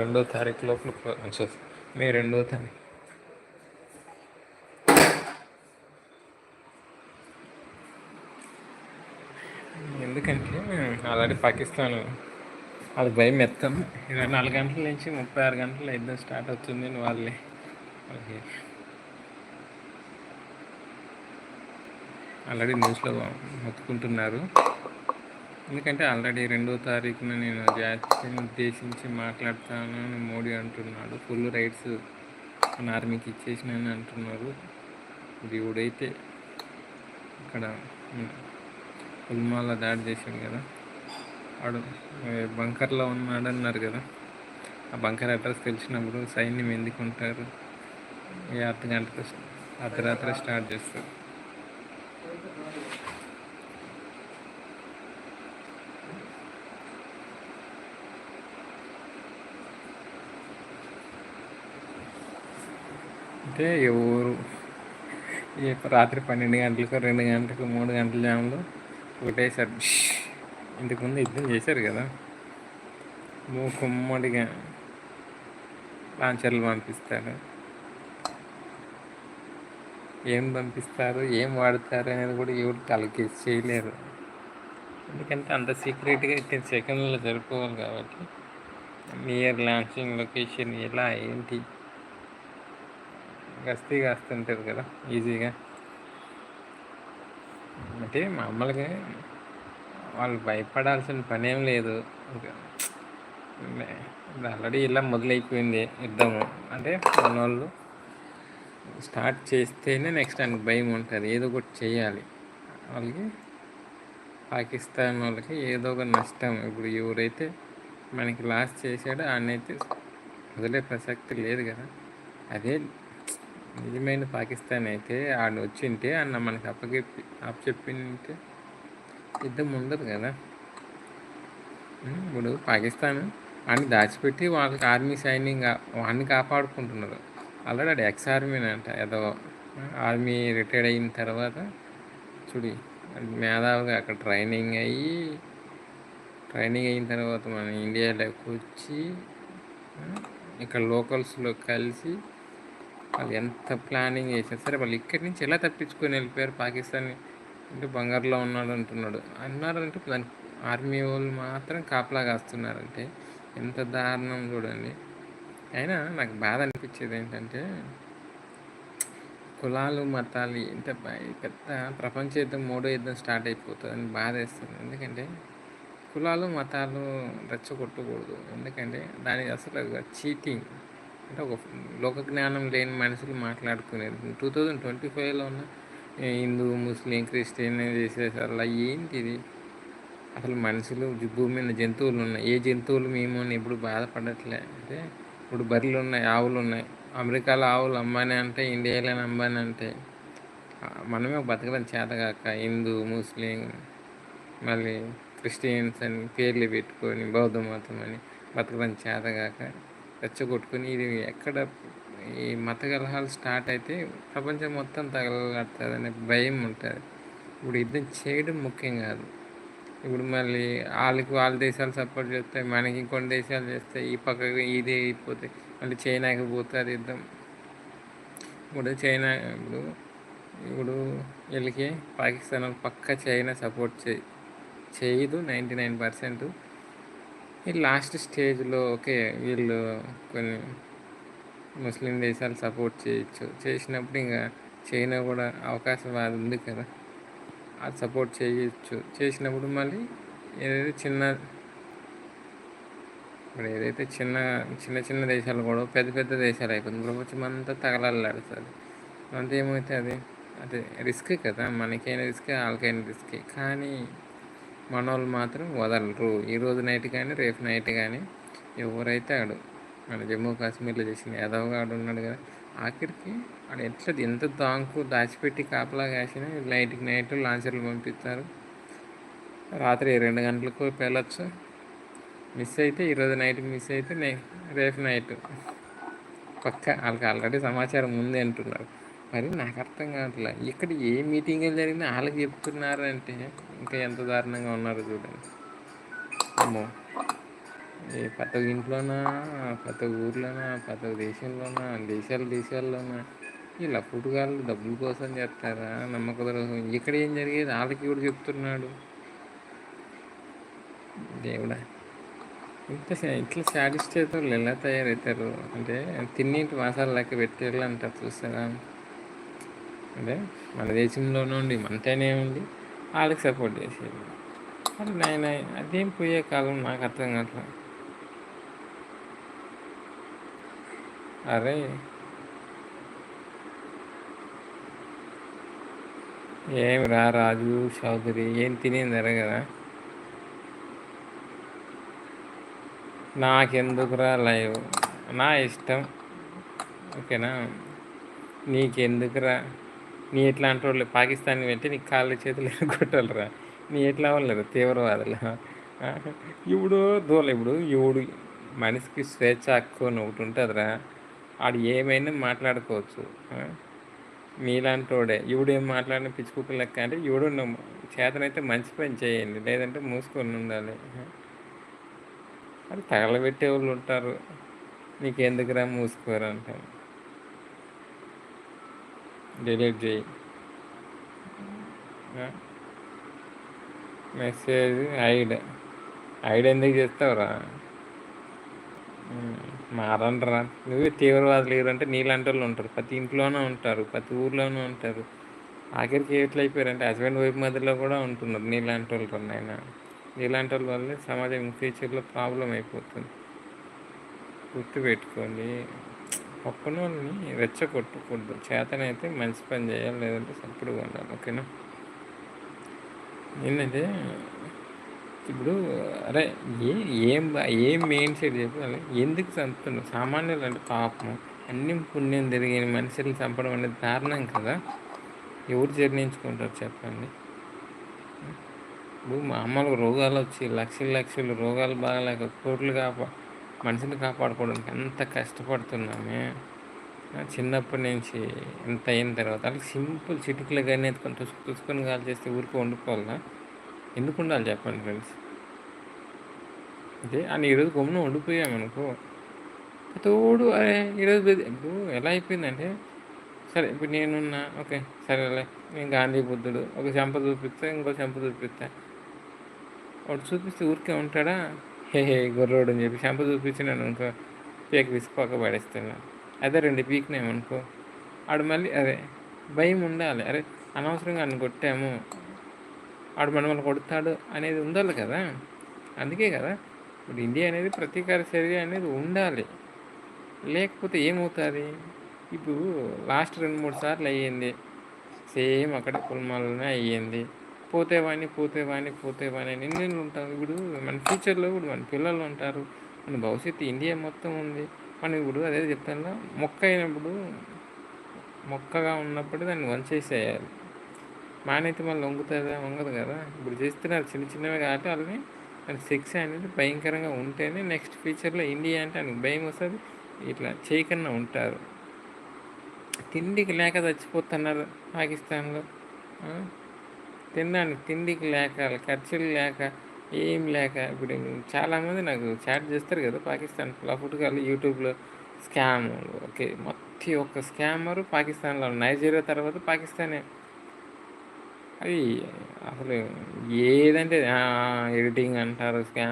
రెండో తారీఖు లోపల క్లోజ్ మే రెండో తారీఖు. ఎందుకంటే ఆల్రెడీ పాకిస్తాన్ అది భయం ఎత్తాం ఇరవై నాలుగు గంటల నుంచి ముప్పై ఆరు గంటల యుద్ధం స్టార్ట్ అవుతుంది అని వాళ్ళే. ఆల్రెడీ న్యూస్లో మొత్తుకుంటున్నారు. ఎందుకంటే ఆల్రెడీ రెండో తారీఖున నేను జాతీయ ఉద్దేశించి మాట్లాడతాను అని మోడీ అంటున్నాడు. ఫుల్ రైట్స్ మన ఆర్మీకి ఇచ్చేసినని అంటున్నారు. దేవుడైతే ఇక్కడ పుల్మాల దాడి చేశాడు కదా. వాడు బంకర్లో ఉన్నాడన్నారు కదా. ఆ బంకర్ అడ్రస్ తెలిసినప్పుడు సైన్యం ఎందుకు ఉంటారు ఏ అర్ధ గంటకు అర్ధరాత్రి స్టార్ట్ చేస్తారు. అంటే ఎవరు ఈ రాత్రి పన్నెండు గంటలకు రెండు గంటలకు మూడు గంటల జాములు ఒకటేసారి ఇంతకుముందు యుద్ధం చేశారు కదా. మూకుమ్మడిగా లాంచర్లు పంపిస్తారు. ఏం పంపిస్తారు ఏం వాడతారు అనేది కూడా ఎవరు తలకేసి చేయలేరు. ఎందుకంటే అంత సీక్రెట్గా ఇట్టిన సెకండ్లో జరుపుకోవాలి కాబట్టి నియర్ లాంచింగ్ లొకేషన్ ఎలా ఏంటి గస్తీ కాస్తుంటారు కదా ఈజీగా. అంటే మామూలుగా వాళ్ళు భయపడాల్సిన పని ఏం లేదు ఆల్రెడీ ఇలా మొదలైపోయింది యుద్ధము. అంటే మన వాళ్ళు స్టార్ట్ చేస్తేనే నెక్స్ట్ దానికి భయం ఉంటుంది ఏదో ఒకటి చేయాలి. వాళ్ళకి పాకిస్తాన్ వాళ్ళకి ఏదో ఒక నష్టం. ఇప్పుడు ఎవరైతే మనకి లాస్ చేశాడో ఆయనైతే వదిలే ప్రసక్తి లేదు కదా. అదే నిజమైన పాకిస్తాన్ అయితే ఆడ వచ్చింటే అన్న మనకి అప్పచెప్పి అప్పచెప్పింటే యుద్ధం ఉండదు కదా. ఇప్పుడు పాకిస్తాన్ వాడిని దాచిపెట్టి వాళ్ళకి ఆర్మీ సైనింగ్ వాడిని కాపాడుకుంటున్నారు. ఆల్రెడీ అది ఎక్స్ ఆర్మీనంట ఏదో ఆర్మీ రిటైర్డ్ అయిన తర్వాత చూడి మేధావుగా మేధావిగా అక్కడ ట్రైనింగ్ అయ్యి ట్రైనింగ్ అయిన తర్వాత మన ఇండియాలోకి వచ్చి ఇక్కడ లోకల్స్లో కలిసి వాళ్ళు ఎంత ప్లానింగ్ చేశారు సరే వాళ్ళు ఇక్కడి నుంచి ఎలా తప్పించుకొని వెళ్ళిపోయారు? పాకిస్తాన్ అంటే బంగారులో ఉన్నాడు అంటున్నాడు. అన్నారంటే దానికి ఆర్మీ వాళ్ళు మాత్రం కాపలా కాస్తున్నారంటే ఎంత దారుణం చూడండి. అయినా నాకు బాధ అనిపించేది ఏంటంటే కులాలు మతాలు ఎంత పెద్ద ప్రపంచ యుద్ధం మూడో యుద్ధం స్టార్ట్ అయిపోతుంది అని బాధ వేస్తుంది. ఎందుకంటే కులాలు మతాలు రెచ్చగొట్టకూడదు. ఎందుకంటే దాని అసలు చీటింగ్ అంటే ఒక లోక జ్ఞానం లేని మనుషులు మాట్లాడుకునేది. టూ థౌజండ్ ట్వంటీ ఫైవ్లో ఉన్న హిందూ ముస్లిం క్రిస్టియన్ చేసేసారు అలా ఏంటిది? అసలు మనుషులు భూమి మీద జంతువులు ఉన్నాయి. ఏ జంతువులు మేము అని ఎప్పుడు బాధపడట్లే. అంటే ఇప్పుడు బర్రెలు ఉన్నాయి ఆవులు ఉన్నాయి. అమెరికాలో ఆవులు అమ్మాని అంటే ఇండియాలో అమ్మాని అంటే మనమే బతకడం చేతగాక హిందూ ముస్లిం మళ్ళీ క్రిస్టియన్స్ అని పేర్లు పెట్టుకొని బౌద్ధ మతం అని బతకడం చేతగాక రెచ్చగొట్టుకుని ఇది ఎక్కడ ఈ మత కలహాలు స్టార్ట్ అయితే ప్రపంచం మొత్తం తగలడుతుంది అనే భయం ఉంటుంది. ఇప్పుడు యుద్ధం చేయడం ముఖ్యం కాదు. ఇప్పుడు మళ్ళీ వాళ్ళకి వాళ్ళ దేశాలు సపోర్ట్ చేస్తాయి మనకి ఇంకొన్ని దేశాలు చేస్తాయి ఈ పక్కకి ఇది అయిపోతే మళ్ళీ చైనాకి పోతుంది యుద్ధం. ఇప్పుడు చైనా ఇప్పుడు ఇప్పుడు వీళ్ళకి పాకిస్తాన్ పక్క చైనా సపోర్ట్ చేయి చేయదు నైంటీ నైన్ పర్సెంట్. ఈ లాస్ట్ స్టేజ్లో ఓకే వీళ్ళు కొన్ని ముస్లిం దేశాలు సపోర్ట్ చేయొచ్చు. చేసినప్పుడు ఇంకా చైనా కూడా అవకాశం అది ఉంది కదా. అది సపోర్ట్ చేయొచ్చు. చేసినప్పుడు మళ్ళీ ఏదైతే చిన్న ఇప్పుడు ఏదైతే చిన్న చిన్న చిన్న దేశాలు కూడా పెద్ద పెద్ద దేశాలు అయిపోతుంది ప్రపంచం అంతా తగలలాడుతుంది. అంత ఏమైతే అది అదే రిస్క్ కదా. మనకైనా రిస్క్ వాళ్ళకైనా రిస్క్. కానీ మనోళ్ళు మాత్రం వదలరు. ఈరోజు నైట్ కానీ రేపు నైట్ కానీ ఎవరైతే ఆడు మన జమ్మూ కాశ్మీర్లో చేసిన యాదవ్ ఆడు ఉన్నాడు కదా ఆఖరికి ఆడు ఎట్లా ఎంత దాంకు దాచిపెట్టి కాపలా కాసిన నైట్కి నైట్ లాంచర్లు పంపిస్తారు. రాత్రి రెండు గంటలకు వెళ్ళొచ్చు. మిస్ అయితే ఈరోజు నైట్ మిస్ అయితే నే రేపు నైట్ పక్క వాళ్ళకి ఆల్రెడీ సమాచారం ఉంది అంటున్నారు. మరి నాకు అర్థం కావట్లే. ఇక్కడ ఏ మీటింగ్ జరిగినా వాళ్ళకి చెప్తున్నారు అంటే ఇంకా ఎంత దారుణంగా ఉన్నారు చూడండి. అమ్మో. ఏ ప్రతి ఇంట్లోనా ప్రతి ఊర్లోనా ప్రతి దేశంలోనా దేశాలు దేశాల్లోనా? ఇలా పుట్టుగాళ్ళు డబ్బుల కోసం చేస్తారా? నమ్మకం ఇక్కడ ఏం జరిగేది? వాళ్ళకి కూడా చెప్తున్నాడు? దేవుడా. ఇంత ఇట్లా సాటిస్ఫై వాళ్ళు ఎలా తయారవుతారు? అంటే తిన్నింటి మాసాలు లెక్క పెట్టేళ్ళు అంటారు చూస్తారా? అంటే మన దేశంలోనే ఉండి మనతోనే ఉండి వాళ్ళకి సపోర్ట్ చేసేది. అది నాయన అదేం పోయే కాలం నాకు అర్థం కావట్లా. అరే. ఏం రా రాజు చౌదరి ఏం తినేది కదా నాకెందుకురా లైవ్? నా ఇష్టం. ఓకేనా? నీకెందుకురా నీ ఎట్లాంటి వాళ్ళు పాకిస్తాన్ పెట్టి నీ కాళ్ళు చేతులు కొట్టాలరా నీ ఎట్లా వాళ్ళు తీవ్రవాదులు. ఇప్పుడు దూల ఇప్పుడు. ఎవడు మనిషికి స్వేచ్ఛ హక్కు అని ఒకటి ఉంటుందిరా. ఆడు ఏమైనా మాట్లాడుకోవచ్చు. మీలాంటి వాడే ఇవిడేం మాట్లాడిన పిచ్చుకుక్క లెక్క అంటే ఇవిడు చేతనైతే మంచి పని చేయండి. లేదంటే మూసుకొని ఉండాలి. అది తగలబెట్టే వాళ్ళు ఉంటారు. నీకు ఎందుకురా మూసుకోరు అంటే డిలీట్ చేయి. Message I'd. ఐడ్ ఎందుకు చేస్తావురా? మారంటరా నువ్వే తీవ్రవాదులు లేరంటే నీలాంటి వాళ్ళు ఉంటారు. ప్రతి ఇంట్లోనే ఉంటారు ప్రతి ఊర్లోనూ ఉంటారు. ఆఖరికి ఎట్లయిపోయారంటే హస్బెండ్ వైఫ్ మధ్యలో కూడా ఉంటున్నారు నీలాంటి వాళ్ళు ఆయన నీలాంటి వాళ్ళ వల్లే సమాజం ఫ్యూచర్లో ప్రాబ్లం అయిపోతుంది. గుర్తుపెట్టుకోండి. పక్కనోళ్ళని రెచ్చగొట్టకూడదు. చేతనైతే మంచి పని చేయాలి లేదంటే సప్పుడు ఉండాలి ఓకేనా? ఏంటంటే ఇప్పుడు అరే ఏ ఏం ఏం మెయిన్ సైడ్ చెప్పాలి? ఎందుకు చంపుతున్నావు? సామాన్యులు అంటే పాపం అన్ని పుణ్యం తిరిగిన మనుషులు చంపడం అనేది దారుణం కదా? ఎవరు జీర్ణించుకుంటారు చెప్పండి. ఇప్పుడు మామూలుగా రోగాలు వచ్చి లక్షల లక్షలు రోగాలు బాగాలేక కోట్లు కాపా మనిషిని కాపాడుకోవడానికి ఎంత కష్టపడుతున్నామే. చిన్నప్పటి నుంచి ఎంత అయిన తర్వాత వాళ్ళకి సింపుల్ చిటికలు కానీ ఎత్తుకొని తుసుకు తుసుకొని కాల్ చేస్తే ఊరికి వండుకోవాలా? ఎందుకు ఉండాలి చెప్పండి ఫ్రెండ్స్? అదే అని ఈరోజు గమ్మున వండిపోయామనుకో తోడు అరే ఈరోజు ఇప్పుడు ఎలా అయిపోయిందంటే సరే ఇప్పుడు నేనున్నా ఓకే సరేలే నేను గాంధీ బుద్ధుడు ఒక చెంప చూపిస్తే ఇంకో చెంప చూపిస్తా. వాడు చూపిస్తే ఊరికే ఉంటాడా? హే హే గుర్రోడు అని చెప్పి షాంపూ చూపించినాను అనుకో పీక విసుకోక పడేస్తున్నా అదే రెండు పీకినామనుకో ఆడు మళ్ళీ అదే భయం ఉండాలి. అరే అనవసరంగా అని కొట్టాము. ఆడు మనల్ని కొడతాడు అనేది ఉండాలి కదా. అందుకే కదా. ఇప్పుడు ఇండియా అనేది ప్రతీకార చర్య అనేది ఉండాలి. లేకపోతే ఏమవుతుంది? ఇప్పుడు లాస్ట్ రెండు మూడు సార్లు అయ్యింది. సేమ్ అక్కడ కుల్మాలనే అయ్యింది. పోతే వాణి పోతే వాని పోతే వాని అని ఎన్ని ఉంటాం ఇప్పుడు మన ఫ్యూచర్లో ఇప్పుడు మన పిల్లలు ఉంటారు. మన భవిష్యత్తు ఇండియా మొత్తం ఉంది. మనం ఇప్పుడు అదే చెప్తాను మొక్క అయినప్పుడు మొక్కగా ఉన్నప్పుడు దాన్ని వంచేసేయాలి. మానైతే మళ్ళీ వంగుతుందా? వంగదు కదా. ఇప్పుడు చేస్తున్నారు చిన్న చిన్నవి కాబట్టి వాళ్ళని దాని శిక్ష అనేది భయంకరంగా ఉంటేనే నెక్స్ట్ ఫ్యూచర్లో ఇండియా అంటే ఆయనకు భయం వస్తుంది. ఇట్లా చేయకుండా ఉంటారు. తిండికి లేక చచ్చిపోతున్నారు పాకిస్తాన్లో. తినడానికి తిండికి లేక ఖర్చులు లేక ఏం లేక ఇప్పుడు చాలామంది నాకు చాట్ చేస్తారు కదా పాకిస్తాన్ ఫుట్గాళ్ళు యూట్యూబ్లో స్కామ్. ఓకే మొత్తం ఒక్క స్కామరు పాకిస్తాన్లో నైజీరియా తర్వాత పాకిస్తానే. అది అసలు ఏదంటే ఎడిటింగ్ అంటారు స్కా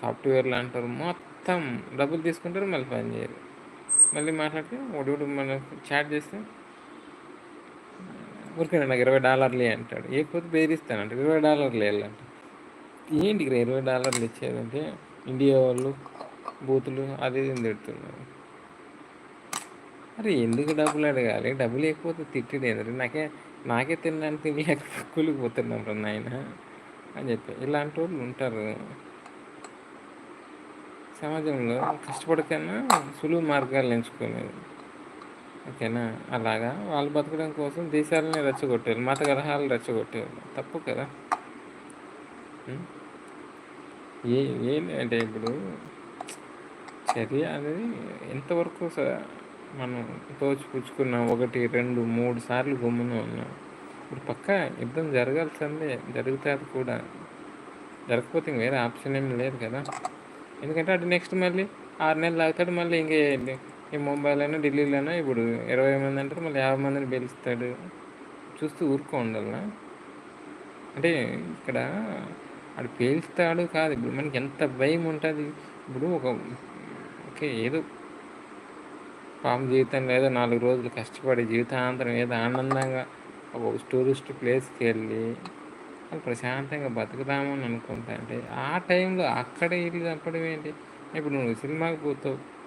సాఫ్ట్వేర్లు అంటారు మొత్తం డబ్బులు తీసుకుంటారు మళ్ళీ పని చేయరు. మళ్ళీ మాట్లాడితే ఒకటి మనం చాట్ చేస్తే ఊరికే నాకు ఇరవై డాలర్లు అంటాడు. ఏకపోతే బెదిరిస్తానంట ఇరవై డాలర్లు వెళ్ళంట ఏంటి ఇక్కడ ఇరవై డాలర్లు ఇచ్చేదంటే ఇండియా వాళ్ళు బూతులు అది ఇది తిడుతున్నారు. అరే ఎందుకు డబ్బులు అడగాలి? డబ్బులు లేకపోతే తిట్టలేదు నాకే నాకే తినడానికి తినలేక కూలిపోతున్నాం రా నాయన అని చెప్పి. ఇలాంటి వాళ్ళు ఉంటారు. సమాజంలో కష్టపడకన్నా సులువు మార్గాలు ఎంచుకునేది. ఓకేనా? అలాగా? వాళ్ళు బతకడం కోసం దేశాలని రెచ్చగొట్టారు. మత గ్రహాలు రెచ్చగొట్టారు. తప్పు కదా? ఏ ఏంటంటే ఇప్పుడు చర్య అనేది ఎంతవరకు మనం తోచిపుచ్చుకున్నాం? ఒకటి రెండు మూడు సార్లు గుమ్మున ఉన్నాం. ఇప్పుడు పక్క యుద్ధం జరగాల్సిందే. జరుగుతుంది కూడా. జరగకపోతే ఇంక వేరే ఆప్షన్ ఏమి లేదు కదా. ఎందుకంటే అటు నెక్స్ట్ మళ్ళీ ఆరు నెలలు తాగుతాడు మళ్ళీ ఇంకే ఈ ఢిల్లీలో అయినా ఇప్పుడు ఇరవై మంది అంటారు మళ్ళీ యాభై మందిని పిలుస్తాడు. చూస్తూ ఊరుకో ఉండాలనా అంటే ఇక్కడ ఆడు పేలుస్తాడు కాదు ఇప్పుడు మనకి ఎంత భయం ఉంటుంది. ఇప్పుడు ఒక ఓకే ఏదో పాము జీవితంలో ఏదో నాలుగు రోజులు కష్టపడి జీవితాంతరం ఏదో ఆనందంగా ఒక టూరిస్ట్ ప్లేస్కి వెళ్ళి ప్రశాంతంగా బతుకుదామని అనుకుంటా. అంటే ఆ టైంలో అక్కడ వెళ్ళి చంపడం ఏంటి? ఇప్పుడు నువ్వు సినిమాకి పోతావు.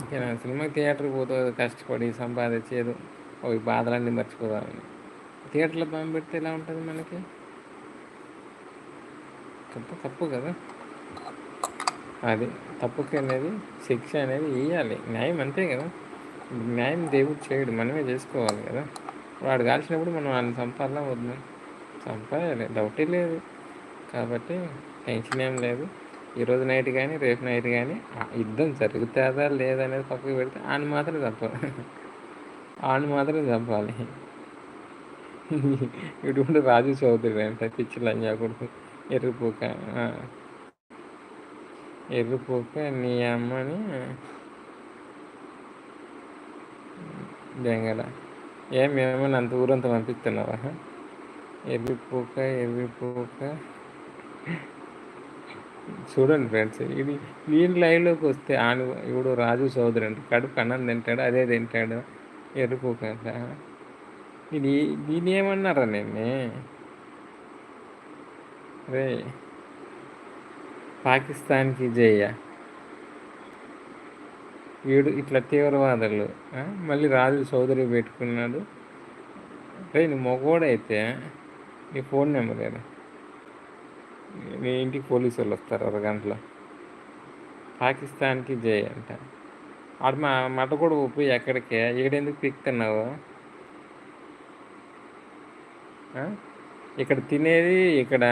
సినిమాకి థియేటర్కి పోతే కష్టపడి సంపాదించేది ఒక బాధలన్నీ మర్చిపోదామని. థియేటర్లో బాంబు పెడితే ఎలా ఉంటుంది మనకి? తప్పు తప్పు కదా? అది తప్పుకి అనేది శిక్ష అనేది వేయాలి న్యాయం అంతే కదా? న్యాయం దేవుడు చేయడు మనమే చేసుకోవాలి కదా? వాడు కాల్చినప్పుడు మనం వాళ్ళని సంపాదన వద్దు. చంపాలి డౌటే లేదు. కాబట్టి టెన్షన్ ఏం లేదు. ఈరోజు నైట్ కానీ రేపు నైట్ కానీ యుద్ధం జరుగుతుందా లేదనేది పక్కకు పెడితే ఆయన మాత్రం చంపాలి. ఆయన మాత్రం చంపాలి. ఇటువంటి రాజు చౌదరి అంటే పిచ్చి లంజా కొడుకు ఎర్రిపోక ఎర్రిపోక నీ అమ్మని బెంగళ. ఏం మేమని అంత ఊరంతా పంపిస్తున్నావా? ఎర్రిపోక ఎర్రిపోక చూడండి ఫ్రెండ్స్ ఇది వీళ్ళు లైవ్లోకి వస్తే ఆను ఇప్పుడు రాజు సోదరు అంటే కడుపు అన్నం తింటాడు అదే తింటాడు. ఎర్రిపోక ఇది దీని ఏమన్నారా నేను రే పాకిస్తాన్కి జయ. వీడు ఇట్లా తీవ్రవాదులు మళ్ళీ రాజు సోదరి పెట్టుకున్నాడు. రే నువ్వు మగోడైతే నీ ఫోన్ నెంబర్ ఏదా మీ ఇంటికి పోలీసు వాళ్ళు వస్తారు అరగంటలో. పాకిస్తాన్కి జై అంట. ఆడు మా మట కూడా పోయి ఎక్కడికి? ఈడెందుకు పిక్తున్నావు? ఇక్కడ తినేది ఇక్కడ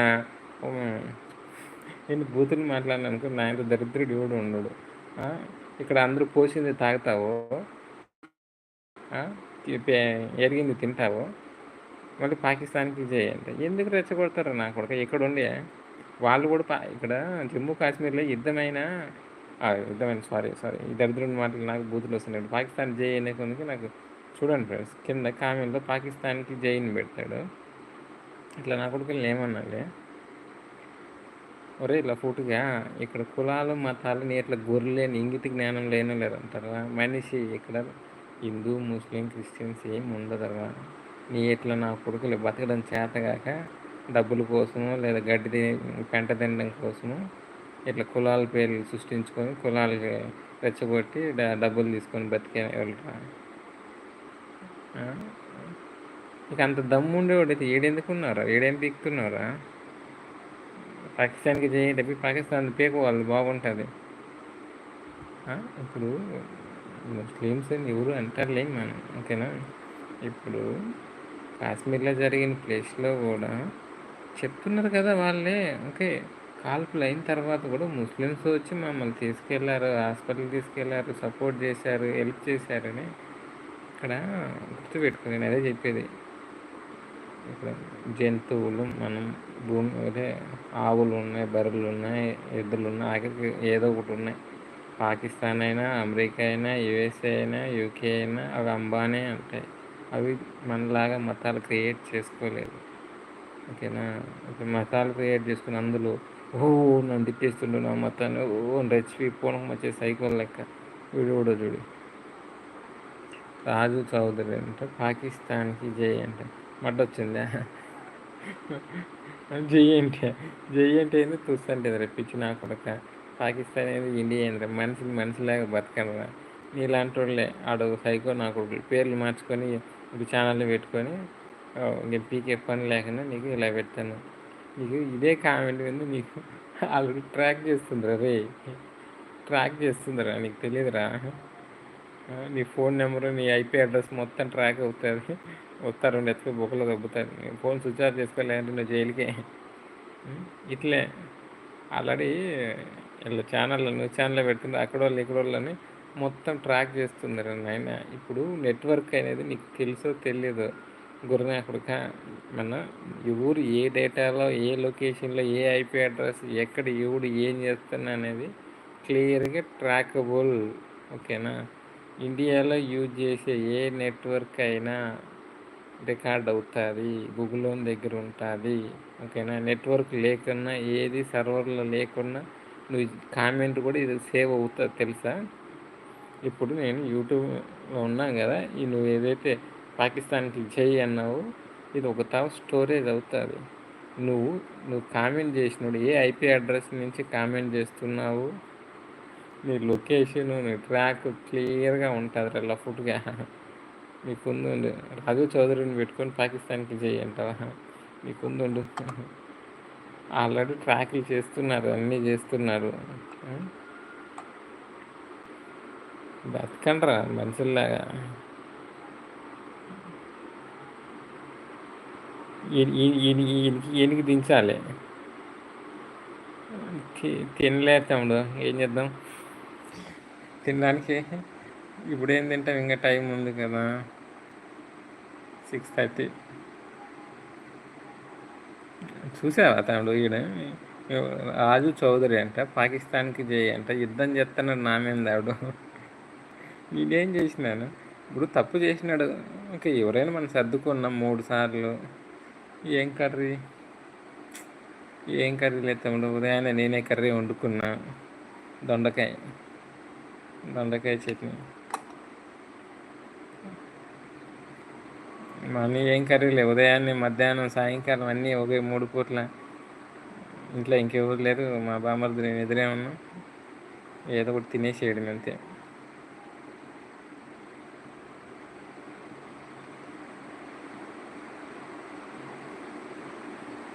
నేను బూతులు మాట్లాడినానుకో నా ఇంత దరిద్రుడు కూడా ఉండడు. ఇక్కడ అందరూ పోసింది తాగుతావు? ఎరిగింది తింటావు? మళ్ళీ పాకిస్తాన్కి చేయండి ఎందుకు రెచ్చగొడతారు నా కొడుక? ఇక్కడ ఉండే వాళ్ళు కూడా ఇక్కడ జమ్మూ కాశ్మీర్లో యుద్ధమైన యుద్ధమైన సారీ సారీ ఈ దరిద్రుని మాటలు నాకు బూతులు వస్తున్నాయి. పాకిస్తాన్ జై అనే నాకు చూడండి ఫ్రెండ్స్ కింద కామెంట్లో పాకిస్తాన్కి జైని పెడతాడు. ఇట్లా నా కొడుకులు ఏమన్నాలే? ఒరే ఇలా పూటుగా ఇక్కడ కులాలు మతాలు నీ ఇట్లా గొర్రెలేని ఇంగిత జ్ఞానం లేని లేదంటారా మనిషి ఇక్కడ హిందూ ముస్లిం క్రిస్టియన్స్ ఏమి ఉండదరా నీ ఇట్లా నా కొడుకులు బతకడం చేతగాక డబ్బుల కోసము లేదా గడ్డి పెంట తినడం కోసము ఇట్లా కులాల పేర్లు సృష్టించుకొని కులాలు రెచ్చగొట్టి డబ్బులు తీసుకొని బతికే వెళ్ళరా. ఇక అంత దమ్ము ఉండేవాడు అయితే ఏడెందుకున్నారా ఏడేం పీకుతున్నారా? పాకిస్తాన్కి చేయండి పాకిస్తాన్ పేకు వాళ్ళు బాగుంటుంది. ఇప్పుడు ముస్లిమ్స్ ఎవరు అంటారులే మనం ఓకేనా? ఇప్పుడు కాశ్మీర్లో జరిగిన ప్లేస్లో కూడా చెప్తున్నారు కదా వాళ్ళే. ఓకే కాల్పులు అయిన తర్వాత కూడా ముస్లిమ్స్ వచ్చి మమ్మల్ని తీసుకెళ్ళారు హాస్పిటల్ తీసుకెళ్ళారు సపోర్ట్ చేశారు హెల్ప్ చేశారని ఇక్కడ గుర్తుపెట్టుకుని నేను అదే చెప్పేది. ఇక్కడ జంతువులు మనం భూమి అదే ఆవులు ఉన్నాయి బర్రెలు ఉన్నాయి ఎద్దులు ఉన్నాయి ఆఖరికి ఏదో ఒకటి ఉన్నాయి. పాకిస్తాన్ అయినా అమెరికా అయినా యుఎస్ఏ అయినా యూకే అయినా అవి అంబానే ఉంటాయి. అవి మనలాగా మతాలు క్రియేట్ చేసుకోలేదు. ఓకేనా? ఇప్పుడు మతాలు క్రియేట్ చేసుకుని అందులో ఓ నన్ను తిట్టేస్తుండు నా మతాన్ని. ఓ రెచ్చిపి పోవడం వచ్చే సైకిల్ లెక్క. వీడు కూడా చూడు. రాజు చౌదరి అంటే పాకిస్తాన్కి జై అంటే. మడ్డొచ్చిందా జై అంటే జై అంటే ఏంది? చూస్తుంటే పిచ్చి నా కొడక? పాకిస్తాన్ ఏంది? ఇండియా ఏంది మనిషిని మనిషిలాగా బతకనరా నీలాంటి వాళ్ళే ఆడు సైకో నా కొడుకులు. పేర్లు మార్చుకొని ఇప్పుడు ఛానల్ పెట్టుకొని నేను పీకే పని లేకుండా నీకు ఇలా పెడతాను నీకు ఇదే కామెంట్ మీద నీకు ఆల్రెడీ ట్రాక్ చేస్తుందిరా రే. ట్రాక్ చేస్తుందిరా నీకు తెలియదురా నీ ఫోన్ నెంబరు నీ ఐపీ అడ్రస్ మొత్తం ట్రాక్ అవుతుంది. వస్తారు రెండు ఎత్తుకు బొక్కలు దొబ్బుతారు ఫోన్ స్విచ్ ఆఫ్ చేసుకోలేదంటే నువ్వు జైలుకే. ఇట్లే. ఆల్రెడీ ఇలా ఛానల్ న్యూస్ ఛానల్లో పెడుతుంది అక్కడ వాళ్ళు ఇక్కడ వాళ్ళని మొత్తం ట్రాక్ చేస్తుందిరా నాయన. ఇప్పుడు నెట్వర్క్ అనేది నీకు తెలుసో తెలియదు గుర్రనే అక్కడ మన ఎవరు ఏ డేటాలో ఏ లొకేషన్లో ఏ ఐపీ అడ్రస్ ఎక్కడ ఎవడు ఏం చేస్తున్నా అనేది క్లియర్గా ట్రాకబుల్. ఓకేనా? ఇండియాలో యూజ్ చేసే ఏ నెట్వర్క్ అయినా రికార్డ్ అవుతుంది. గూగుల్ దగ్గర ఉంటుంది. ఓకేనా? నెట్వర్క్ లేకున్నా ఏది సర్వర్లో లేకున్నా నువ్వు కామెంట్ కూడా ఇది సేవ్ అవుతుంది తెలుసా? ఇప్పుడు నేను యూట్యూబ్లో ఉన్నాను కదా ఈ నువ్వు ఏదైతే పాకిస్తాన్కి చేయి అన్నావు. ఇది ఒక తావు స్టోరేజ్ అవుతుంది. నువ్వు నువ్వు కామెంట్ చేసినప్పుడు ఏ ఐపీ అడ్రస్ నుంచి కామెంట్ చేస్తున్నావు? నీ లొకేషన్ నీ ట్రాక్ క్లియర్గా ఉంటుంది లఫుట్గా. నీకుందు రాజు చౌదరిని పెట్టుకొని పాకిస్తాన్కి చేయంటావా నీకుందు ఆల్రెడీ ట్రాక్లు చేస్తున్నారు అన్నీ చేస్తున్నారు. బతకండ్రా మనుషుల్లాగా. ఈయనకి దించాలి. తినలే తమ్ముడు ఏం చేద్దాం? తినడానికి ఇప్పుడు ఏం తింటాం? ఇంకా టైం ఉంది కదా. Six thirty. చూసావా తమ్ముడు ఈడ? రాజు చౌదరి అంట పాకిస్తాన్కి చేయి అంట యుద్ధం చేస్తున్నాడు నా మీద ఆవిడు నేనేం చేసినాను ఇప్పుడు తప్పు చేసినాడు. ఓకే ఎవరైనా మనం సర్దుకున్నాం మూడు సార్లు. ఏం కర్రీ? ఏం కర్రీ లేదు తమ్ముడు. ఉదయాన్నే నేనే కర్రీ వండుకున్నా. దొండకాయ. దొండకాయ చట్నీ. మళ్ళీ ఏం కర్రీ లేవు ఉదయాన్నే మధ్యాహ్నం సాయంకాలం అన్నీ ఒకే మూడు పూట్ల. ఇంట్లో ఇంకెవరు లేరు. మా బామర్ది నేను ఎదురే ఉన్నా. ఏదో ఒకటి తినేసేయడం అంతే.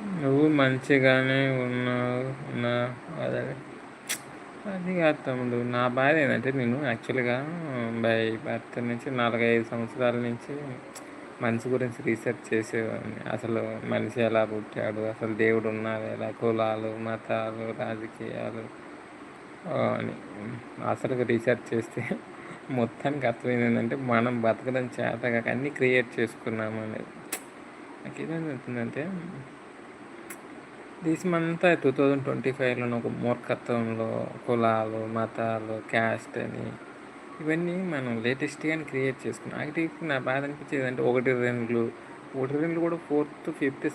నువ్వు మంచిగానే ఉన్నావు నా అదే. అది కాదు తమ్ముడు నా బాధ ఏంటంటే నేను యాక్చువల్గా బై బర్త్ నుంచి నాలుగైదు సంవత్సరాల నుంచి మనిషి గురించి రీసెర్చ్ చేసేవాడిని. అసలు మనిషి ఎలా పుట్టాడు అసలు దేవుడు ఉన్నారు ఎలా కులాలు మతాలు రాజకీయాలు అని. అసలు రీసెర్చ్ చేస్తే మొత్తానికి అర్థమైంది ఏంటంటే మనం బతకడం చేతగా అన్నీ క్రియేట్ చేసుకున్నాం అనేది నాకు this month two thousand twenty ఫైవ్లో ఒక మూర్ఖత్వంలో కులాలు మతాలు క్యాస్ట్ అని ఇవన్నీ మనం లేటెస్ట్గా క్రియేట్ చేసుకున్నాం. అక్కడికి నా బాధ అనిపించేది అంటే ఒకటి రెండులు ఒకటి రెండు కూడా ఫోర్త్ ఫిఫ్త్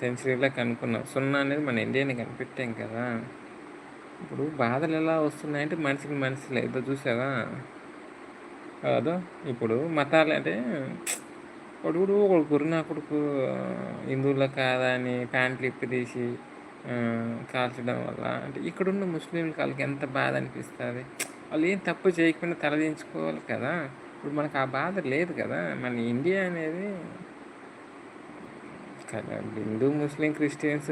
సెంచరీలో కనుక్కున్నాం. సున్నా అనేది మన ఇండియాని కనిపెట్టాం కదా. ఇప్పుడు బాధలు ఎలా వస్తున్నాయంటే మనిషికి మనిషి ఏదో చూసావా? కాదు ఇప్పుడు మతాలు అంటే కొడుకుడు ఒక గురునా కొడుకు హిందువుల కాదా అని ప్యాంట్లు ఇప్పి తీసి కాల్చడం వల్ల. అంటే ఇక్కడున్న ముస్లింలు వాళ్ళకి ఎంత బాధ అనిపిస్తుంది? వాళ్ళు ఏం తప్పు చేయకుండా తలదించుకోవాలి కదా. ఇప్పుడు మనకు ఆ బాధ లేదు కదా. మన ఇండియా అనేది కదా హిందూ ముస్లిం క్రిస్టియన్స్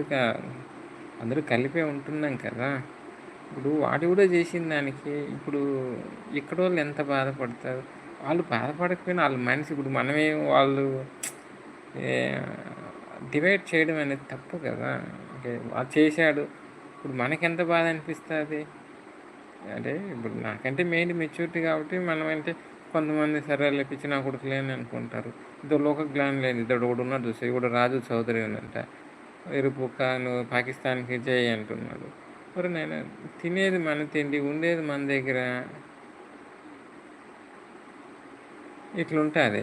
అందరూ కలిపే ఉంటున్నాం కదా. ఇప్పుడు వాడు కూడా చేసిన దానికి ఇప్పుడు ఇక్కడ వాళ్ళు ఎంత బాధపడతారు? వాళ్ళు బాధపడకపోయినా వాళ్ళ మనిషి ఇప్పుడు మనమే వాళ్ళు డివైడ్ చేయడం అనేది తప్పు కదా. వాళ్ళు చేశాడు. ఇప్పుడు మనకెంత బాధ అనిపిస్తుంది? అంటే ఇప్పుడు నాకంటే మెయిన్ మెచ్యూరిటీ కాబట్టి మనం అంటే కొంతమంది సరే పిచ్చి నా కొడుకులేని అనుకుంటారు. ఇద్దరు లోక జ్ఞానం లేదు ఇద్దరు కూడా ఉన్నాడు చూసి కూడా రాజు చౌదరి ఉందంట. ఎరుపు నువ్వు పాకిస్తాన్కి చేయి అంటున్నాడు. మరి నేను తినేది మన తిండి ఉండేది మన దగ్గర. ఇట్లుంటుంది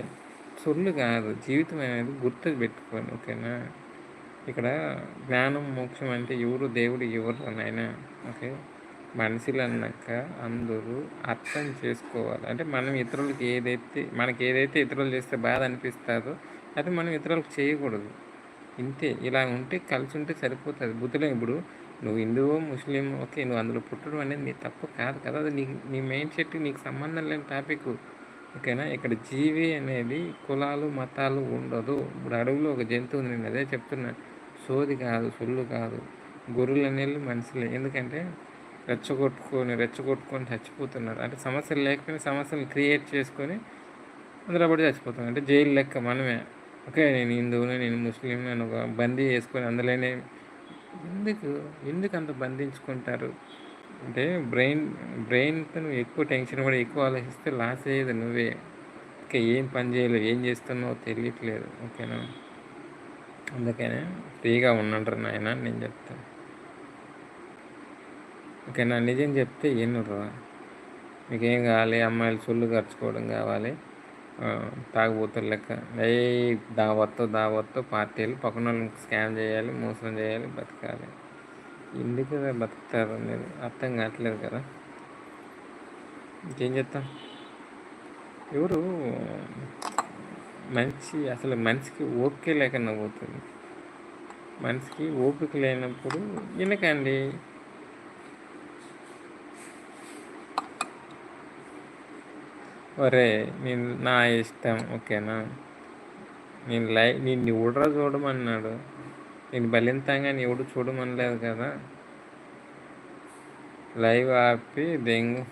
సొల్లు కాదు. జీవితం అనేది గుర్తు పెట్టుకోండి ఓకేనా? ఇక్కడ జ్ఞానం మోక్షం అంటే ఎవరు దేవుడు ఎవరు నాయన ఓకే? మనుషులు అన్నాక అందరూ అర్థం చేసుకోవాలి. అంటే మనం ఇతరులకి ఏదైతే మనకి ఏదైతే ఇతరులు చేస్తే బాధ అనిపిస్తుందో అది మనం ఇతరులకు చేయకూడదు. ఇంతే. ఇలా ఉంటే కలిసి ఉంటే సరిపోతుంది. బుద్ధులే ఇప్పుడు నువ్వు హిందువు ముస్లిం ఓకే నువ్వు అందులో పుట్టడం అనేది నీ తప్పు కాదు కదా. అది నీ నీ మెయిన్ సెట్ నీకు సంబంధం లేని టాపిక్. ఓకేనా? ఇక్కడ జీవి అనేది కులాలు మతాలు ఉండదు. ఇప్పుడు అడవిలో ఒక జంతువు నేను అదే చెప్తున్నా. సోది కాదు సొల్లు కాదు. గొర్రెలు అనేది మనుషులే. ఎందుకంటే రెచ్చగొట్టుకొని రెచ్చగొట్టుకొని చచ్చిపోతున్నారు. అంటే సమస్యలు లేకపోయినా సమస్యలు క్రియేట్ చేసుకొని అందులో పడి చచ్చిపోతున్నారు. అంటే జైలు లెక్క మనమే. ఓకే నేను హిందువుని నేను ముస్లిం నేను ఒక బందీ చేసుకొని అందులోనే ఎందుకు? ఎందుకు అంత బంధించుకుంటారు? అంటే బ్రెయిన్ బ్రెయిన్తో నువ్వు ఎక్కువ టెన్షన్ కూడా ఎక్కువ ఆలోచిస్తే లాస్ అయ్యేది నువ్వే. ఇంకా ఏం పని చేయలేదు ఏం చేస్తున్నావో తెలియట్లేదు ఓకేనా? అందుకనే ఫ్రీగా ఉండంటారు నాయన నేను చెప్తాను ఓకేనా? నిజం చెప్తే ఎన్నురా మీకేం కావాలి? అమ్మాయిలు సొల్లు ఖర్చుకోవడం కావాలి. తాగుబోతులు లెక్క. ఏ దావత్తో దావత్తో పార్టీలు పక్కన స్కామ్ చేయాలి మోసం చేయాలి బతకాలి. ఎందుకు బతుకుతారు అనేది అర్థం కావట్లేదు కదా. ఇంకేం చెప్తాం ఎవరు? మంచి అసలు మనిషికి ఓపిక లేకుండా పోతుంది. మనిషికి ఓపిక లేనప్పుడు ఎందుకండి? ఒరే నేను నా ఇష్టం ఓకేనా? నేను లై నేను చూడరా చూడమన్నాడు. నేను బలింతంగా ఎవడు చూడమనలేదు కదా. లైవ్ ఆపి దెంగు.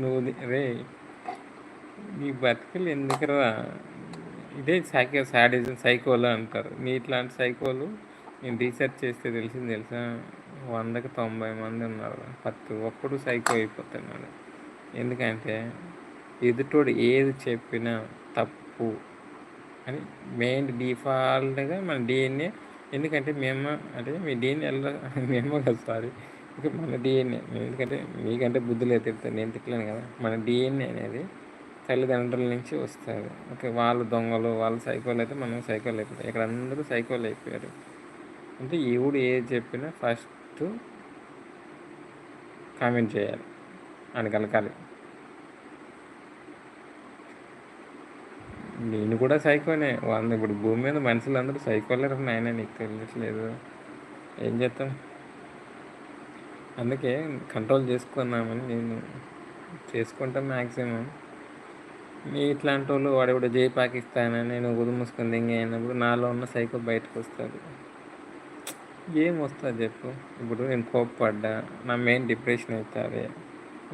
నువ్వు రే నీ బతుకులు ఎందుకురా? ఇదే సైకో సాడిజం సైకోలు అంటారు. నీ ఇట్లాంటి సైకోలు నేను రీసెర్చ్ చేస్తే తెలిసింది తెలుసా? వందకి తొంభై మంది ఉన్నారు. ప్రతి ఒక్కడు సైకో అయిపోతున్నాడు. ఎందుకంటే ఎదుటోడు ఏది చెప్పినా తప్పు. అని మెయిన్ డిఫాల్ట్గా మన డిఎన్ఏ ఎందుకంటే మేము అంటే మీ డిఎన్ఏ మేము కదా సారీ ఇక మన డిఎన్ఏ ఎందుకంటే మీకంటే బుద్ధులు అయితే నేను తిట్టలేను కదా. మన డిఎన్ఏ అనేది తల్లిదండ్రుల నుంచి వస్తుంది. ఓకే వాళ్ళు దొంగలు వాళ్ళు సైకోలు అయితే మనం సైకోలు అయిపోతాం. ఇక్కడ అందరూ సైకోలు అయిపోయారు. అంటే ఎవడు ఏది చెప్పినా ఫస్ట్ కామెంట్ చేయాలి. అని కలకాలి. నేను కూడా సైకోనే. వాళ్ళని ఇప్పుడు భూమి మీద మనుషులు అందరూ సైకోలేరు నాయన నీకు తెలియట్లేదు. ఏం చేస్తాం అందుకే కంట్రోల్ చేసుకున్నామని నేను చేసుకుంటాం మ్యాక్సిమం మీ ఇట్లాంటి వాళ్ళు వాడు కూడా జై పాకిస్తాన్ నేను గుదు మూసుకొని దింగి అయినప్పుడు నాలో ఉన్న సైకో బయటకు వస్తుంది ఏం వస్తుంది చెప్పు? ఇప్పుడు నేను కోప్పడ్డా. నా మెయిన్ డిప్రెషన్ అవుతుంది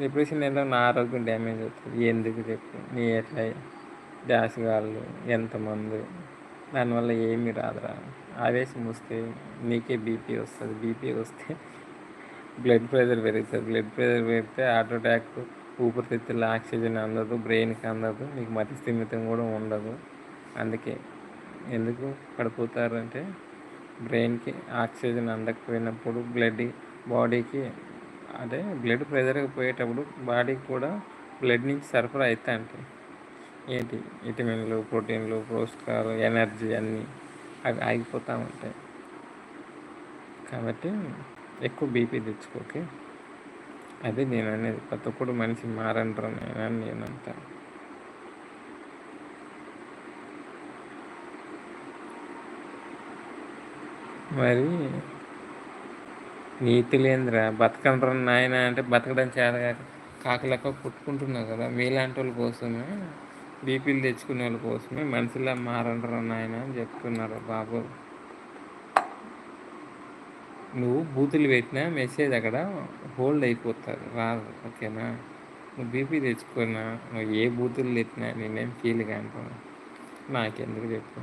డిప్రెషన్ ఏదో నా ఆరోగ్యం డ్యామేజ్ అవుతుంది. ఎందుకు చెప్పు? నీ ఎట్లా డ్యాష్ ఎంతమంది? దానివల్ల ఏమీ రాదురా. ఆవేశం వస్తే నీకే బీపీ వస్తుంది. బీపీ వస్తే బ్లడ్ ప్రెషర్ పెరుగుతుంది. బ్లడ్ ప్రెషర్ పెరిగితే హార్ట్ అటాక్ ఊపిరితిత్తుల ఆక్సిజన్ అందదు బ్రెయిన్కి అందదు మీకు మతి స్థిమితం కూడా ఉండదు. అందుకే ఎందుకు పడిపోతారంటే బ్రెయిన్కి ఆక్సిజన్ అందకపోయినప్పుడు బ్లడ్ బాడీకి అదే బ్లడ్ ప్రెషర్కి పోయేటప్పుడు బాడీకి కూడా బ్లడ్ నుంచి సరఫరా అవుతాయి అంటే ఏంటి? విటమిన్లు ప్రోటీన్లు పోషకాలు ఎనర్జీ అన్నీ అవి ఆగిపోతూ ఉంటాయి. కాబట్టి ఎక్కువ బీపీ తెచ్చుకోకే అదే నేను అనేది. ప్రతి ఒక్కడు మనిషి మారంటారు నేను నేనంతా మరి నీతి లేదురా బతకండ్రా నాయన అంటే బతకడం చేత కాకలెక్క కొట్టుకుంటున్నావు కదా. మీలాంటి వాళ్ళ కోసమే బీపీలు తెచ్చుకునే వాళ్ళ కోసమే మనుషులా మారంటారు నాయన అని చెప్తున్నారు బాబు. నువ్వు బూతులు పెట్టినా మెసేజ్ అక్కడ హోల్డ్ అయిపోతుంది. రాదు ఓకేనా? నువ్వు బీపీ తెచ్చుకున్నా నువ్వు ఏ బూతులు పెట్టినా నేనేం ఫీల్ కాను నాకెందుకు చెప్పు.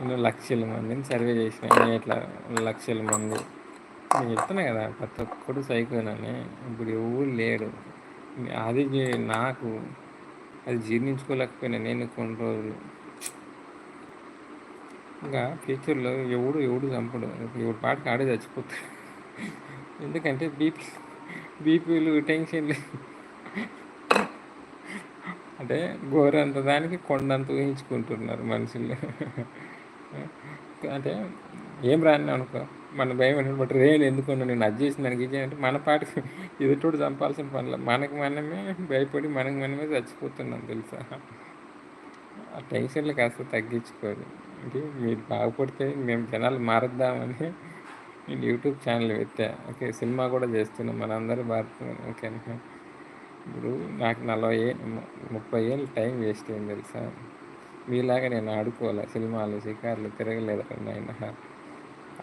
నేను లక్షల మందిని సర్వే చేసిన నేను ఇట్లా లక్షల మంది. నేను చెప్తున్నా కదా ప్రతి ఒక్కడు సైకోనని ఇప్పుడు ఎవరు లేడు. అది నాకు అది జీర్ణించుకోలేకపోయినా నేను కొన్ని రోజులు. ఇంకా ఫ్యూచర్లో ఎవడు ఎవడు చంపడు. ఎవడు పాటకి ఆడే చచ్చిపోతాడు. ఎందుకంటే బీపీ బీపీలు టెన్షన్లు. అంటే గోరంత దానికి కొండంత ఊహించుకుంటున్నారు మనుషులు. అంటే ఏం రాని అనుకో. మన భయం బట్ రేలు ఎందుకు నేను అది చేసి నన్ను ఇది అంటే మన పాటికి ఎదుటోడు చంపాల్సిన పనులు. మనకు మనమే భయపడి మనకు మనమే చచ్చిపోతున్నాం తెలుసా? ఆ టెన్షన్లు కాస్త తగ్గించుకోరు అంటే మీరు బాగుపడితే మేము జనాలు మారుద్దామని నేను యూట్యూబ్ ఛానల్ పెట్టా. ఓకే సినిమా కూడా చేస్తున్నాం మనందరూ భారత ఓకేనా ఇప్పుడు నాకు నలభై ముప్పై ఏళ్ళు టైం వేస్ట్ అయింది తెలుసా? మీలాగా నేను ఆడుకోవాలి? సినిమాలు షికార్లు తిరగలేదు ఆయన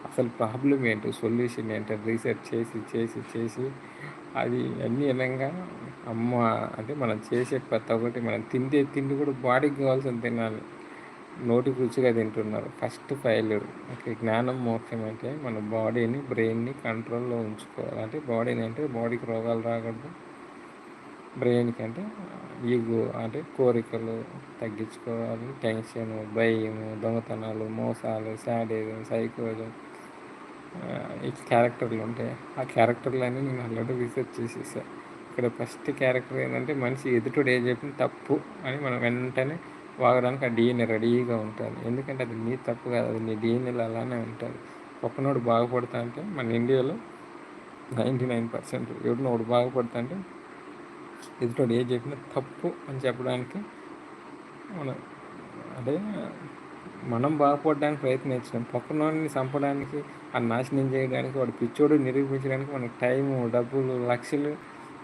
అసలు ప్రాబ్లం ఏంటో? సొల్యూషన్ ఏంటో? రీసెర్చ్ చేసి చేసి చేసి అది అన్ని విధంగా అమ్మ అంటే మనం చేసే ప్రతి ఒక్కటి మనం తింటే తిండి కూడా బాడీకి కావాల్సిన తినాలి. నోటికి రుచిగా తింటున్నారు. ఫస్ట్ ఫెయిల్యూర్ ఓకే జ్ఞానం మోక్షం అంటే మన బాడీని బ్రెయిన్ని కంట్రోల్లో ఉంచుకోవాలి. అంటే బాడీని అంటే బాడీకి రోగాలు రాకూడదు. బ్రెయిన్కి అంటే ఈగో అంటే కోరికలు తగ్గించుకోవాలి. టెన్షన్ భయము దొంగతనాలు మోసాలు శాడేజం సైకోజం క్యారెక్టర్లు ఉంటాయి. ఆ క్యారెక్టర్లన్నీ నేను ఆల్రెడీ రీసెర్చ్ చేసేసాను ఇక్కడ ఫస్ట్ క్యారెక్టర్ ఏంటంటే మనిషి ఎదుటోడు ఏం చెప్పిన తప్పు అని మనం వెంటనే వాగడానికి ఆ డిఎన్ఏ రెడీగా ఉంటుంది. ఎందుకంటే అది నీ తప్పు కాదు అది నీ డిఎన్ఏలో అలానే ఉంటుంది. పక్కనోడు బాగుపడతా అంటే మన ఇండియాలో నైంటీ నైన్ పర్సెంట్ ఎవరినోడు బాగుపడతా అంటే ఎదుటోడు ఏ చెప్పినా తప్పు అని చెప్పడానికి మన అదే మనం బాగుపడడానికి ప్రయత్నించాం పక్కనోడిని చంపడానికి ఆ నాశనం చేయడానికి వాడు పిచ్చోడు నిరూపించడానికి మనకి టైము డబ్బులు లక్షలు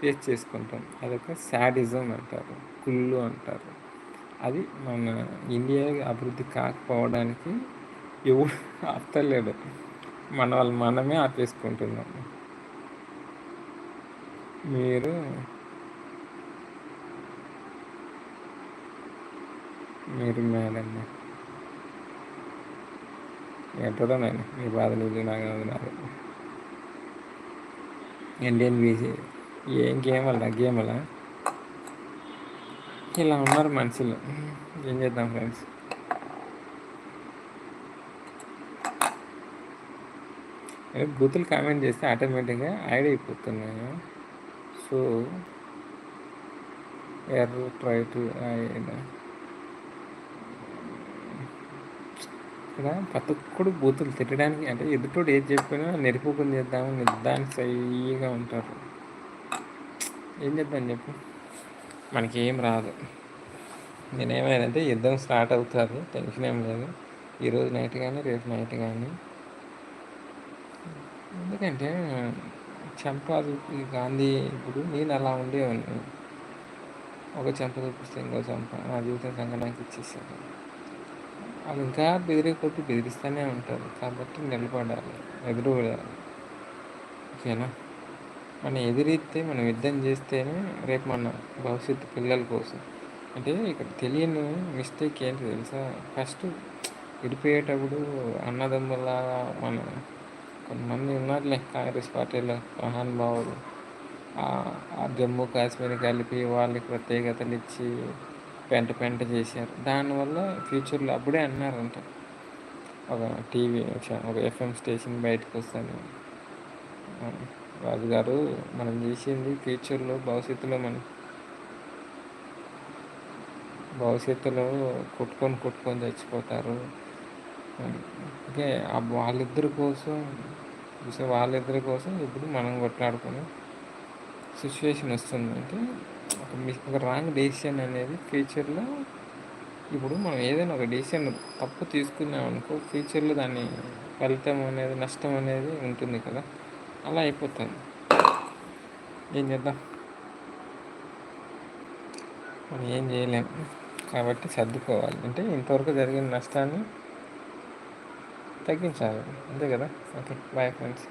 వేస్ట్ చేసుకుంటాం. అదొక శాడిజం అంటారు కుళ్ళు అంటారు. అది మన ఇండియా అభివృద్ధి కాకపోవడానికి ఎవరు ఆపుతలేడు. మన వాళ్ళు మనమే ఆపేసుకుంటున్నాం. మీరు మీరు మేడం ఏంటో నేను మీ బాధ నీళ్ళు నాకు నాకు ఇండియన్ బీసీ ఏం గేమ్ అలా గేమ్ అలా? ఇలా ఉన్నారు మనుషులు. ఏం చేద్దాం ఫ్రెండ్స్? బూతులు కామెంట్ చేస్తే ఆటోమేటిక్గా యాడ్ అయిపోతున్నాయి? సో ఎర్ర ట్రై టు ఇక్కడ ప్రతి ఒక్కడు బూతులు తిట్టడానికి అంటే ఎదుటోడు ఏది చెప్పినా నెరిపోకుండా చేద్దామని నిర్ధారణ సైగా ఉంటారు. ఏం చేద్దాం చెప్పు? మనకి ఏం రాదు. నేనేమైనా యుద్ధం స్టార్ట్ అవుతుంది టెన్షన్ ఏం లేదు. ఈరోజు నైట్ కానీ రేపు నైట్ కానీ ఎందుకంటే చంపాలి గాంధీ ఇప్పుడు నేను అలా ఉండేవాడిని. ఒక చంప చూపిస్తే ఇంకో చంప నా జీవితం సంఘటనకి ఇచ్చేసాను వాళ్ళు ఇంకా బెదిరి కొట్టి బెదిరిస్తూనే ఉంటారు. కాబట్టి నిలబడాలి ఎదురుపడాలి. ఓకేనా? మనం ఎదిరిస్తే మనం యుద్ధం చేస్తేనే రేపు మన భవిష్యత్తు పిల్లల కోసం. అంటే ఇక్కడ తెలియని మిస్టేక్ ఏంటి తెలుసా? ఫస్ట్ విడిపోయేటప్పుడు అన్నదమ్ములాగా మన కొంతమంది ఉన్నారులే కాంగ్రెస్ పార్టీలో మహానుభావులు. జమ్మూ కాశ్మీర్ కలిపి వాళ్ళకి ప్రత్యేకతలు ఇచ్చి పెంట పెంట చేశారు. దానివల్ల ఫ్యూచర్లో అప్పుడే అన్నారంట. ఒక టీవీ ఒక ఎఫ్ఎం స్టేషన్ బయటకు వస్తాను రాజుగారు మనం చేసింది ఫ్యూచర్లో భవిష్యత్తులో మనం భవిష్యత్తులో కొట్టుకొని కొట్టుకొని చచ్చిపోతారు. ఓకే వాళ్ళిద్దరి కోసం వాళ్ళిద్దరి కోసం ఇప్పుడు మనం కొట్లాడుకునే సిచ్యువేషన్ వస్తుంది అంటే ఒక రాంగ్ డెసిషన్ అనేది ఫ్యూచర్లో ఇప్పుడు మనం ఏదైనా ఒక డెసిషన్ తప్పు తీసుకున్నాం అనుకో ఫ్యూచర్లో దాన్ని ఫలితం అనేది నష్టం అనేది ఉంటుంది కదా. అలా అయిపోతుంది. ఏం చేద్దాం? మనం ఏం చేయలేం. కాబట్టి సర్దుకోవాలి. అంటే ఇంతవరకు జరిగిన నష్టాన్ని తగ్గించాలి. అంతే కదా? Okay bye friends